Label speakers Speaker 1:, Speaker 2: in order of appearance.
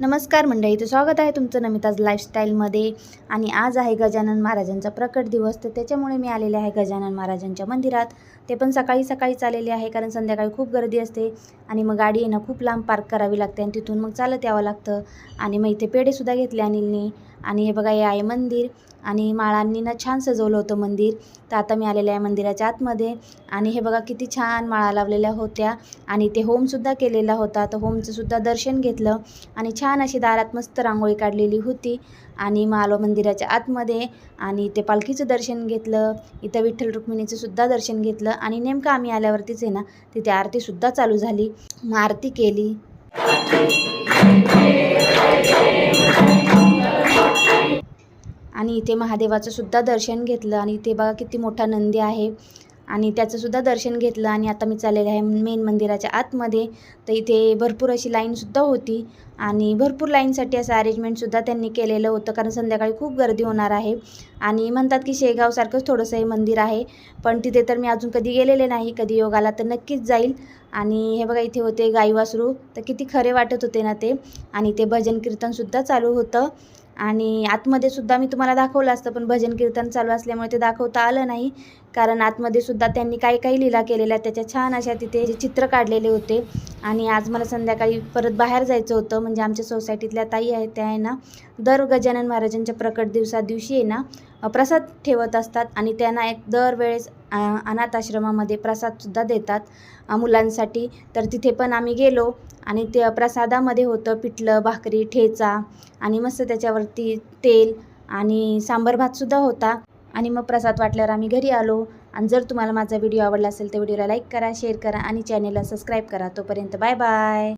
Speaker 1: नमस्कार मंडळी तर स्वागत आहे तुमचं नमिताज लाईफस्टाईलमध्ये आणि आज आहे गजानन महाराजांचा प्रकट दिवस तर त्याच्यामुळे मी आलेले आहे गजानन महाराजांच्या मंदिरात. ते पण सकाळी सकाळीच आलेले आहे कारण संध्याकाळी खूप गर्दी असते. आणि मग गाडी येणं खूप लांब पार्क करावी लागते आणि तिथून मग चालत यावं लागतं. आणि मग इथे पेढेसुद्धा घेतले अनिलने. आणि हे बघा हे आहे मंदिर. आणि माळांनी ना छान सजवलं होतं मंदिर. तर आता मी आलेलं आहे मंदिराच्या आतमध्ये. आणि हे बघा किती छान माळा लावलेल्या होत्या. आणि ते होमसुद्धा केलेला होता. तर होमचंसुद्धा दर्शन घेतलं. आणि छान अशी दारात मस्त रांगोळी काढलेली होती. आणि मग आलो मंदिराच्या आतमध्ये. आणि ते पालखीचं दर्शन घेतलं. इथं विठ्ठल रुक्मिणीचं सुद्धा दर्शन घेतलं. आणि नेमकं आम्ही आल्यावरतीच आहे ना तिथे आरतीसुद्धा चालू झाली. मग आरती केली. आणि इथे महादेवाचं सुद्धा दर्शन घेतलं आणि इथे बघा किती मोठा नंदी आहे. आणि त्याचंसुद्धा दर्शन घेतलं आणि आता मी चाललेले आहे मेन मंदिराच्या आतमध्ये. तर इथे भरपूर अशी लाईनसुद्धा होती. आणि भरपूर लाईनसाठी असं अरेंजमेंटसुद्धा त्यांनी केलेलं होतं कारण संध्याकाळी खूप गर्दी होणार आहे. आणि म्हणतात की शेगावसारखंच थोडंसं हे मंदिर आहे. पण तिथे तर मी अजून कधी गेलेले नाही. कधी योगाला तर नक्कीच जाईल. आणि हे बघा इथे होते गाई वासरू तर किती खरे वाटत होते ना ते. आणि ते भजन कीर्तनसुद्धा चालू होतं. आणि आतमध्ये सुद्धा मी तुम्हाला दाखवलं असतं पण भजन कीर्तन चालू असल्यामुळे ते दाखवता आलं नाही. कारण आतमध्ये सुद्धा त्यांनी काही काही लीला केलेल्या त्याच्या छान अशा तिथे चित्र काढलेले होते. आणि आज मला संध्याकाळी परत बाहेर जायचं होतं. म्हणजे आमच्या सोसायटीतल्या ताई आहेत त्या आहे ना दर गजानन महाराजांच्या प्रकट दिवसा दिवशी आहे ना प्रसाद ठेवत असतात. आणि त्यांना एक दरवेळेस अनाथाश्रमामध्ये अनाथ आश्रमामध्ये प्रसादसुद्धा देतात मुलांसाठी. तर तिथे पण आम्ही गेलो. आणि ते प्रसादामध्ये होतं पिठलं भाकरी ठेचा आणि मस्त त्याच्यावरती तेल आणि सांबर भातसुद्धा होता. आणि मग प्रसाद वाटल्यावर आम्ही घरी आलो. आणि जर तुम्हाला माझा व्हिडिओ आवडला असेल तर व्हिडिओला लाईक करा शेअर करा आणि चॅनेलला सबस्क्राईब करा. तोपर्यंत बाय बाय